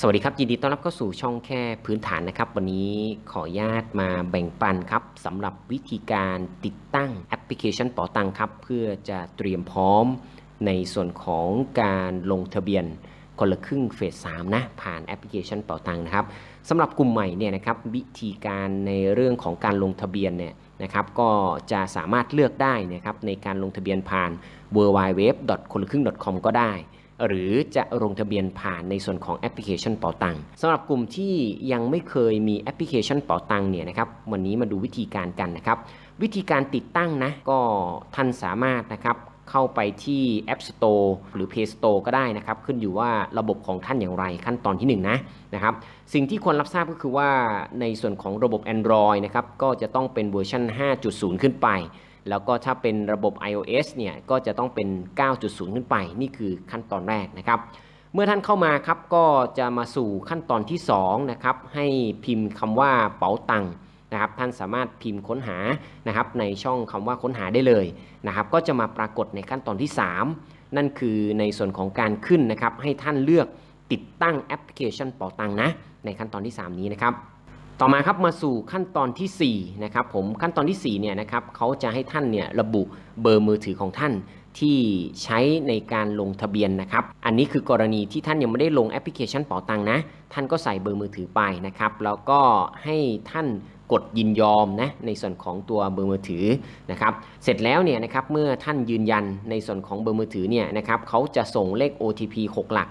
สวัสดีครับยินดีต้อนรับเข้าสู่ช่องแค่พื้นฐานนะครับ วันนี้ขออนุญาตมาแบ่งปันครับสำหรับวิธีการติดตั้งแอปพลิเคชันเป๋าตังครับ เพื่อจะเตรียมพร้อมในส่วนของการลงทะเบียนคนละครึ่งเฟส3นะผ่านแอปพลิเคชันเป๋าตังนะครับสำหรับกลุ่มใหม่เนี่ยนะครับวิธีการในเรื่องของการลงทะเบียนเนี่ยนะครับก็จะสามารถเลือกได้นะครับในการลงทะเบียนผ่าน w w w คนละครึ่ง .com ก็ได้ หรือจะลงทะเบียนผ่านในส่วนของแอปพลิเคชันเป๋าตังสำหรับกลุ่มที่ยังไม่เคยมีแอปพลิเคชันเป๋าตังเนี่ยนะครับวันนี้มาดูวิธีการกันนะครับ วิธีการติดตั้งนะก็ท่านสามารถนะครับเข้าไปที่ App Store หรือ Play Store ก็ได้นะครับ ขึ้นอยู่ว่าระบบของท่านอย่างไรขั้นตอนที่1นงนะนะครับ สิ่งที่ควรรับทราบก็คือว่าในส่วนของระบบ Android นะครับก็จะต้องเป็นเวอร์ชัน5.0 ขึ้นไป แล้วก็ถ้าเป็นระบบ iOS เนี่ยก็จะต้องเป็น 9.0 ขึ้นไป นี่คือขั้นตอนแรกนะครับ เมื่อท่านเข้ามาครับก็จะมาสู่ขั้นตอนที่2นะครับให้พิมพ์คำว่าเป๋าตังนะครับท่านสามารถพิมพ์ค้นหานะครับในช่องคำว่าค้นหาได้เลยนะครับก็จะมาปรากฏในขั้นตอนที่ 3 นั่นคือในส่วนของการขึ้นนะครับให้ท่านเลือกติดตั้งแอปพลิเคชันเป๋าตังนะในขั้นตอนที่ 3 นี้นะครับ ต่อมาครับมาสู่ขั้นตอนที่4นะครับผมขั้นตอนที่4เนี่ยนะครับเขาจะให้ท่านเนี่ยระบุเบอร์มือถือของท่านที่ใช้ในการลงทะเบียนนะครับ อันนี้คือกรณีที่ท่านยังไม่ได้ลงแอปพลิเคชันเป๋าตังนะ ท่านก็ใส่เบอร์มือถือไปนะครับ แล้วก็ให้ท่านกดยินยอมนะในส่วนของตัวเบอร์มือถือนะครับ เสร็จแล้วเนี่ยนะครับเมื่อท่านยืนยันในส่วนของเบอร์มือถือเนี่ยนะครับเขาจะส่งเลข OTP 6 หลัก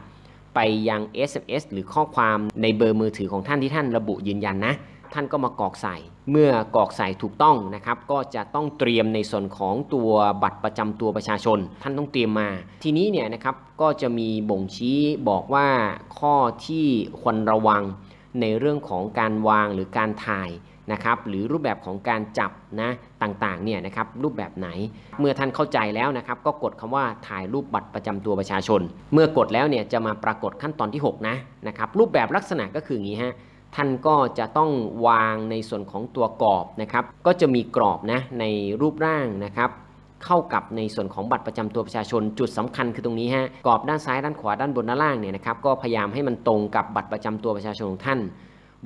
ไปยัง SMS หรือข้อความในเบอร์มือถือของท่านที่ท่านระบุยืนยันนะ ท่านก็มากรอกใส่ เมื่อกรอกใส่ถูกต้องนะครับ ก็จะต้องเตรียมในส่วนของตัวบัตรประจำตัวประชาชน ท่านต้องเตรียมมา ทีนี้เนี่ยนะครับก็จะมีบ่งชี้บอกว่าข้อที่ควรระวังในเรื่องของการวางหรือการถ่าย นะครับหรือรูปแบบของการจับนะต่างๆเนี่ยนะครับรูปแบบไหน เมื่อท่านเข้าใจแล้วนะครับก็กดคำว่าถ่ายรูปบัตรประจำตัวประชาชน เมื่อกดแล้วเนี่ยจะมาปรากฏขั้นตอนที่ 6 นะนะครับรูปแบบลักษณะก็คืออย่างนี้ฮะท่านก็จะต้องวางในส่วนของตัวกรอบนะครับ ก็จะมีกรอบนะในรูปร่างนะครับ เข้ากับในส่วนของบัตรประจำตัวประชาชนจุดสำคัญคือตรงนี้ฮะกรอบด้านซ้ายด้านขวาด้านบนด้านล่างเนี่ยนะครับก็พยายามให้มันตรงกับบัตรประจำตัวประชาชนของท่าน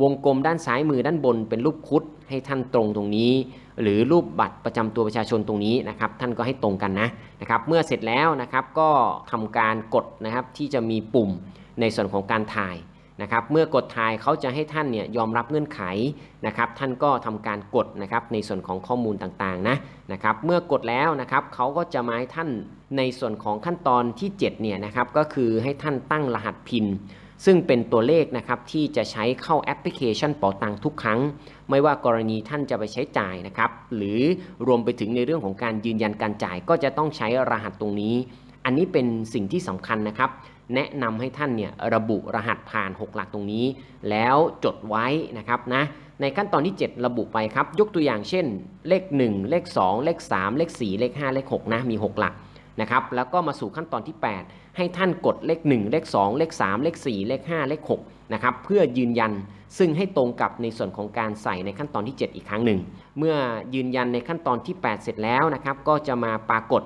วงกลมด้านซ้ายมือด้านบนเป็นรูปคุดให้ท่านตรงตรงนี้ หรือรูปบัตรประจำตัวประชาชนตรงนี้นะครับท่านก็ให้ตรงกันนะนะครับเมื่อเสร็จแล้วนะครับก็ทำการกดนะครับที่จะมีปุ่มในส่วนของการถ่ายนะครับเมื่อกดถ่ายเขาจะให้ท่านเนี่ยยอมรับเงื่อนไขนะครับท่านก็ทำการกดนะครับในส่วนของข้อมูลต่างๆนะนะครับเมื่อกดแล้วนะครับเขาก็จะมาให้ท่านในส่วนของขั้นตอนที่7เนี่ยนะครับก็คือให้ท่านตั้งรหัสพิน ซึ่งเป็นตัวเลขนะครับที่จะใช้เข้าแอปพลิเคชันเป๋าตังทุกครั้ง ไม่ว่ากรณีท่านจะไปใช้จ่ายนะครับ หรือรวมไปถึงในเรื่องของการยืนยันการจ่ายก็จะต้องใช้รหัสตรงนี้ อันนี้เป็นสิ่งที่สำคัญนะครับ แนะนำให้ท่านเนี่ยระบุรหัสผ่าน 6 หลักตรงนี้ แล้วจดไว้นะครับนะในขั้นตอนที่ 7 ระบุไปครับ ยกตัวอย่างเช่น เลข 1 เลข 2 เลข 3 เลข 4 เลข 5 เลข 6 นะ มี 6 หลัก นะครับแล้วก็มาสู่ขั้นตอนที่ 8 ให้ท่านกดเลข 1 เลข 2 เลข 3 เลข 4 เลข 5 เลข6นะครับเพื่อยืนยันซึ่งให้ตรงกับในส่วนของการใส่ในขั้นตอนที่ 7 อีกครั้งหนึ่ง เมื่อยืนยันในขั้นตอนที่ 8 เสร็จแล้วนะครับก็จะมาปรากฏ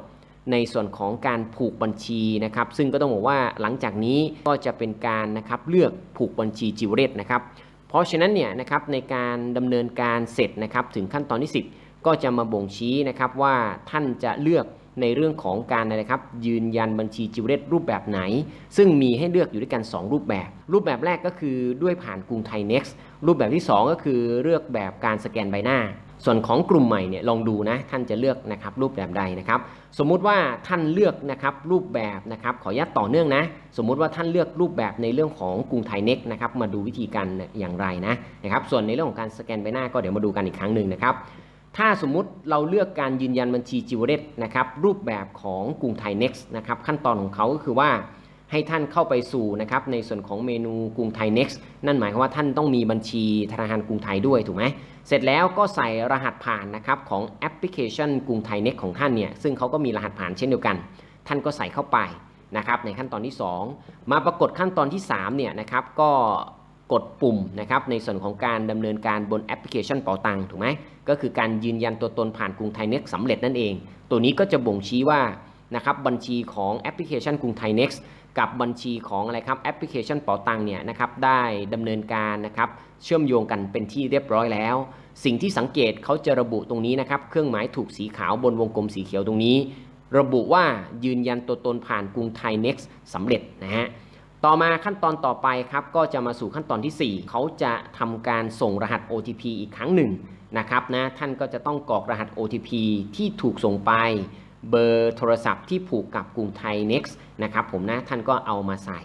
ในส่วนของการผูกบัญชีนะครับ ซึ่งก็ต้องบอกว่าหลังจากนี้ก็จะเป็นการนะครับเลือกผูกบัญชีจิวเรตนะครับ เพราะฉะนั้นเนี่ยนะครับในการดำเนินการเสร็จนะครับถึงขั้นตอนที่ 10 ก็จะมาบ่งชี้นะครับว่าท่านจะเลือก ในเรื่องของการนะครับยืนยันบัญชีจิวเรตรูปแบบไหน ซึ่งมีให้เลือกอยู่ด้วยกัน 2 รูปแบบ รูปแบบแรกก็คือด้วยผ่านกรุงไทย Next รูปแบบที่ 2 ก็คือเลือกแบบการสแกนใบหน้า ส่วนของกลุ่มใหม่เนี่ยลองดูนะท่านจะเลือกนะครับรูปแบบใดนะครับสมมุติว่าท่านเลือกนะครับรูปแบบนะครับขออนุญาตต่อเนื่องนะสมมุติว่าท่านเลือกรูปแบบในเรื่องของกรุงไทยเน็กนะครับมาดูวิธีการอย่างไรนะนะครับส่วนในเรื่องของการสแกนใบหน้าก็เดี๋ยวมาดูกันอีกครั้งหนึ่งนะครับ ถ้าสมมุติเราเลือกการยืนยันบัญชีจิวเรตนะครับรูปแบบของกรุงไทย Next นะครับขั้นตอนของเขาก็คือว่าให้ท่านเข้าไปสู่นะครับในส่วนของเมนูกรุงไทย Next นั่นหมายความว่าท่านต้องมีบัญชีธนาคารกรุงไทยด้วยถูกไหมเสร็จแล้วก็ใส่รหัสผ่านนะครับของแอปพลิเคชันกรุงไทย Next ของท่านเนี่ยซึ่งเขาก็มีรหัสผ่านเช่นเดียวกัน ท่านก็ใส่เข้าไปนะครับในขั้นตอนที่ 2 มาปรากฏขั้นตอนที่3เนี่ยนะครับก็ กดปุ่มนะครับในส่วนของการดำเนินการบนแอปพลิเคชันเป๋าตังถูกไหมก็คือการยืนยันตัวตนผ่านกรุงไทย Next สำเร็จนั่นเอง ตัวนี้ก็จะบ่งชี้ว่านะครับบัญชีของแอปพลิเคชันกรุงไทย Next กับบัญชีของอะไรครับแอปพลิเคชันเป๋าตังเนี่ยนะครับได้ดำเนินการนะครับเชื่อมโยงกันเป็นที่เรียบร้อยแล้ว สิ่งที่สังเกตเขาจะระบุตรงนี้นะครับเครื่องหมายถูกสีขาวบนวงกลมสีเขียวตรงนี้ ระบุว่ายืนยันตัวตนผ่านกรุงไทย Next สำเร็จนะฮะ ต่อมาขั้นตอนต่อไปครับก็จะมาสู่ขั้นตอนที่ 4 เขาจะทำการส่งรหัส OTP อีกครั้งหนึ่งนะครับนะท่านก็จะต้องกรอกรหัส OTP ที่ถูกส่งไปเบอร์โทรศัพท์ที่ผูกกับกรุงไทย Next นะครับผมนะท่านก็เอามาใส่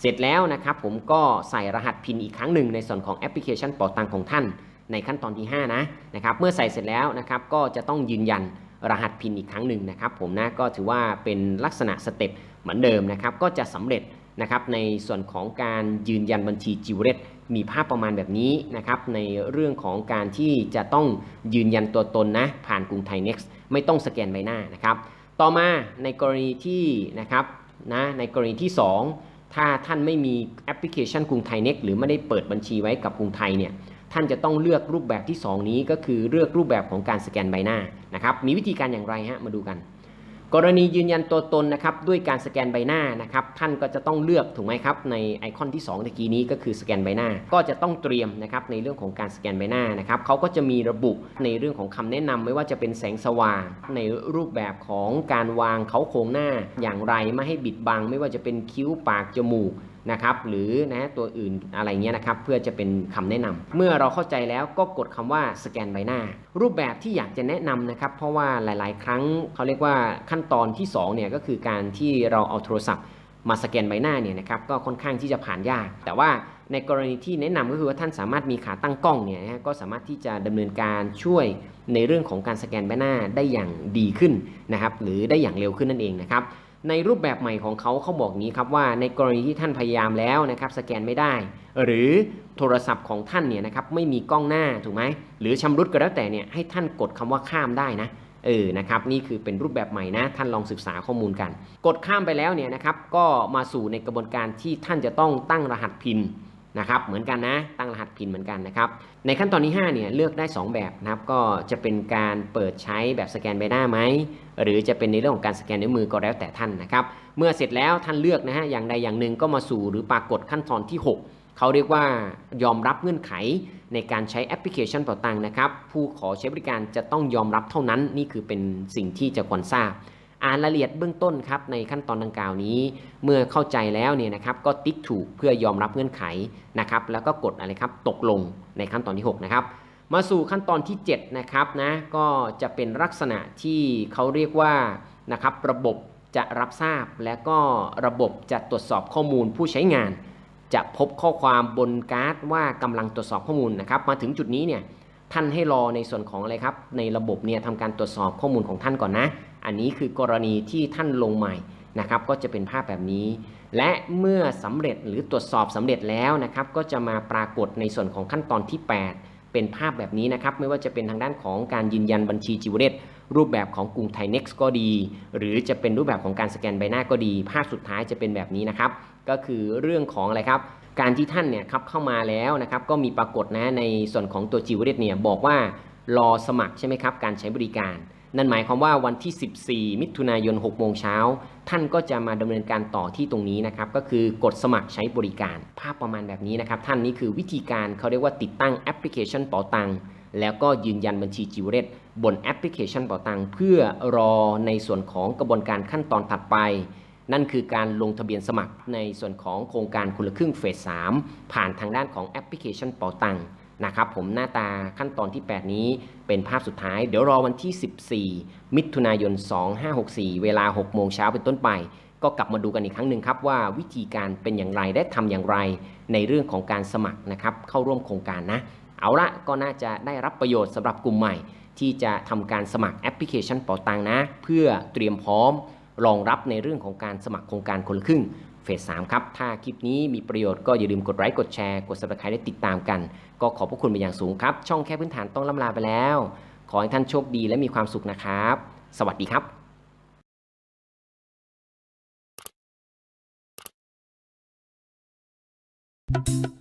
เสร็จแล้วนะครับผมก็ใส่รหัสพินอีกครั้งหนึ่งในส่วนของแอปพลิเคชันป๋าตังของท่าน ในขั้นตอนที่ 5 นะนะครับเมื่อใส่เสร็จแล้วนะครับก็จะต้องยืนยันรหัสพินอีกครั้งหนึ่งนะครับผมนะก็ถือว่าเป็นลักษณะสเต็ปเหมือนเดิมนะครับก็จะสำเร็จ นะครับในส่วนของการยืนยันบัญชีจิวเรตมีภาพประมาณแบบนี้นะครับในเรื่องของการที่จะต้องยืนยันตัวตนนะผ่านกรุงไทย Next ไม่ต้องสแกนใบหน้านะครับ ต่อมาในกรณีที่นะครับนะในกรณีที่ 2 ถ้าท่านไม่มีแอปพลิเคชันกรุงไทย Next หรือไม่ได้เปิดบัญชีไว้กับกรุงไทยเนี่ยท่านจะต้องเลือกรูปแบบที่ 2 นี้ก็คือเลือกรูปแบบของการสแกนใบหน้านะครับมีวิธีการอย่างไรฮะมาดูกัน กรณียืนยันตัวตนนะครับด้วยการสแกนใบหน้านะครับท่านก็จะต้องเลือกถูกไหมครับในไอคอนที่2ตะกี้นี้ก็คือสแกนใบหน้า ก็จะต้องเตรียมนะครับในเรื่องของการสแกนใบหน้านะครับเขาก็จะมีระบุในเรื่องของคำแนะนำไม่ว่าจะเป็นแสงสว่าง ในรูปแบบของการวางเขาโครงหน้าอย่างไรไม่ให้บิดบัง ไม่ว่าจะเป็นคิ้วปากจมูกนะครับหรือนะตัวอื่นอะไรเงี้ยนะครับเพื่อจะเป็นคำแนะนำเมื่อเราเข้าใจแล้วก็กดคำว่าสแกนใบหน้า รูปแบบที่อยากจะแนะนำนะครับเพราะว่าหลายๆ ครั้งเขาเรียกว่าขั้นตอนที่2เนี่ยก็คือการที่เราเอาโทรศัพท์มาสแกนใบหน้าเนี่ยนะครับก็ค่อนข้างที่จะผ่านยาก แต่ว่าในกรณีที่แนะนำก็คือว่าท่านสามารถมีขาตั้งกล้องเนี่ยนะก็สามารถที่จะดำเนินการช่วยในเรื่องของการสแกนใบหน้าได้อย่างดีขึ้นนะครับหรือได้อย่างเร็วขึ้นนั่นเองนะครับ ในรูปแบบใหม่ของเขาเขาบอกงี้ครับว่าในกรณีที่ท่านพยายามแล้วนะครับสแกนไม่ได้ หรือโทรศัพท์ของท่านเนี่ยนะครับไม่มีกล้องหน้าถูกไหมหรือชำรุดก็แล้วแต่เนี่ยให้ท่านกดคำว่าข้ามได้นะเออนะครับนี่คือเป็นรูปแบบใหม่นะท่านลองศึกษาข้อมูลกัน กดข้ามไปแล้วเนี่ยนะครับก็มาสู่ในกระบวนการที่ท่านจะต้องตั้งรหัสพิน นะครับเหมือนกันนะตั้งรหัสพินเหมือนกันนะครับในขั้นตอนที่5เนี่ยเลือกได้ 2 แบบนะครับก็จะเป็นการเปิดใช้แบบสแกนใบหน้าไหมหรือจะเป็นในเรื่องของการสแกนนิ้วมือก็แล้วแต่ท่านนะครับเมื่อเสร็จแล้วท่านเลือกนะฮะอย่างใดอย่างหนึ่งก็มาสู่หรือปรากฏขั้นตอนที่ 6 เขาเรียกว่ายอมรับเงื่อนไขในการใช้แอปพลิเคชันเป๋าตังค์นะครับผู้ขอใช้บริการจะต้องยอมรับเท่านั้นนี่คือเป็นสิ่งที่จะควรทราบ อ่านรายละเอียดเบื้องต้นครับในขั้นตอนดังกล่าวนี้ เมื่อเข้าใจแล้วเนี่ยนะครับก็ติ๊กถูกเพื่อยอมรับเงื่อนไขนะครับแล้วก็กดอะไรครับตกลงในขั้นตอนที่ 6 นะครับ มาสู่ขั้นตอนที่ 7 นะครับนะก็จะเป็นลักษณะที่เขาเรียกว่านะครับระบบจะรับทราบและก็ระบบจะตรวจสอบข้อมูลผู้ใช้งาน จะพบข้อความบนการ์ดว่ากำลังตรวจสอบข้อมูลนะครับ มาถึงจุดนี้เนี่ยท่านให้รอในส่วนของอะไรครับ ในระบบเนี่ยทำการตรวจสอบข้อมูลของท่านก่อนนะ อันนี้คือกรณีที่ท่านลงใหม่นะครับก็จะเป็นภาพแบบนี้ และเมื่อสำเร็จหรือตรวจสอบสำเร็จแล้วนะครับก็จะมาปรากฏในส่วนของขั้นตอนที่ 8 เป็นภาพแบบนี้นะครับไม่ว่าจะเป็นทางด้านของการยืนยันบัญชีจิวเรตรูปแบบของกรุงไทย Next ก็ดี หรือจะเป็นรูปแบบของการสแกนใบหน้าก็ดี ภาพสุดท้ายจะเป็นแบบนี้นะครับ ก็คือเรื่องของอะไรครับ การที่ท่านเนี่ยครับเข้ามาแล้วนะครับก็มีปรากฏนะในส่วนของตัวจิวเรตเนี่ยบอกว่ารอสมัครใช่ไหมครับการใช้บริการ นั่นหมายความว่าวันที่ 14 มิถุนายน 6 โมงเช้า ท่านก็จะมาดำเนินการต่อที่ตรงนี้นะครับ ก็คือกดสมัครใช้บริการ ภาพประมาณแบบนี้นะครับ ท่านนี้คือวิธีการเขาเรียกว่าติดตั้งแอปพลิเคชันเป๋าตังค์แล้วก็ยืนยันบัญชีจิวเรตบนแอปพลิเคชันเป๋าตังค์เพื่อรอในส่วนของกระบวนการขั้นตอนถัดไป นั่นคือการลงทะเบียนสมัครในส่วนของโครงการคนละครึ่งเฟส 3 ผ่านทางด้านของแอปพลิเคชันเป๋าตังค์ นะครับผมหน้าตาขั้นตอนที่ 8 นี้เป็นภาพสุดท้าย เดี๋ยวรอวันที่ 14 มิถุนายน 2564 เวลา 6 โมงเช้าเป็นต้นไป ก็กลับมาดูกันอีกครั้งหนึ่งครับว่าวิธีการเป็นอย่างไรและทำอย่างไรในเรื่องของการสมัครนะครับเข้าร่วมโครงการนะ เอาละก็น่าจะได้รับประโยชน์สำหรับกลุ่มใหม่ ที่จะทำการสมัครแอปพลิเคชันเป๋าตังนะ เพื่อเตรียมพร้อมรองรับในเรื่องของการสมัครโครงการคนละครึ่ง เฟส3ครับ ถ้าคลิปนี้มีประโยชน์ก็อย่าลืมกดไลค์กดแชร์กด subscribe ได้ติดตามกัน ก็ขอบพระคุณเป็นอย่างสูงครับ ช่องแค่พื้นฐานต้องล่ำลาไปแล้ว ขอให้ท่านโชคดีและมีความสุขนะครับ สวัสดีครับ